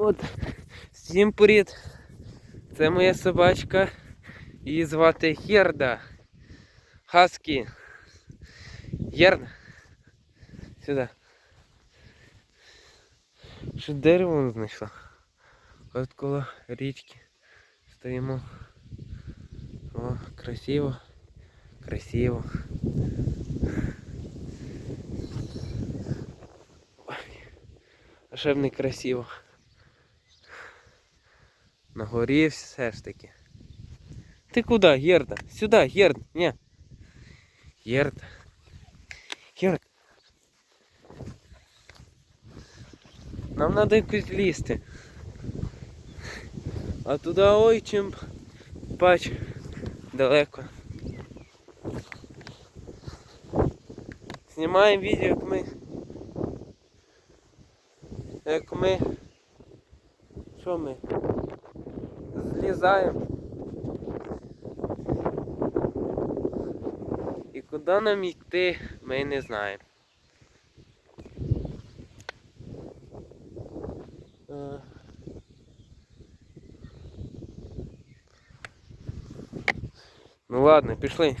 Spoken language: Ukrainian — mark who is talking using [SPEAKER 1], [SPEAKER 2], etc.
[SPEAKER 1] От, всім привіт. Це моя собачка. Її звати Герда. Хаскі. Герда. Сюди. Що дерево вон знайшла. От коло річки. Стоїмо. О, красиво. Красиво. Ой, А не красиво. На горі все ж таки. Ти куди, Герда? Сюди, Герда. Ні. Герда. Герда. Нам треба якось лізти. А туди ой чим бач далеко. Знімаємо відео, як ми. Як ми. Що ми? Злізаємо. І куди нам йти, ми не знаємо. Е. Ну ладно, пішли.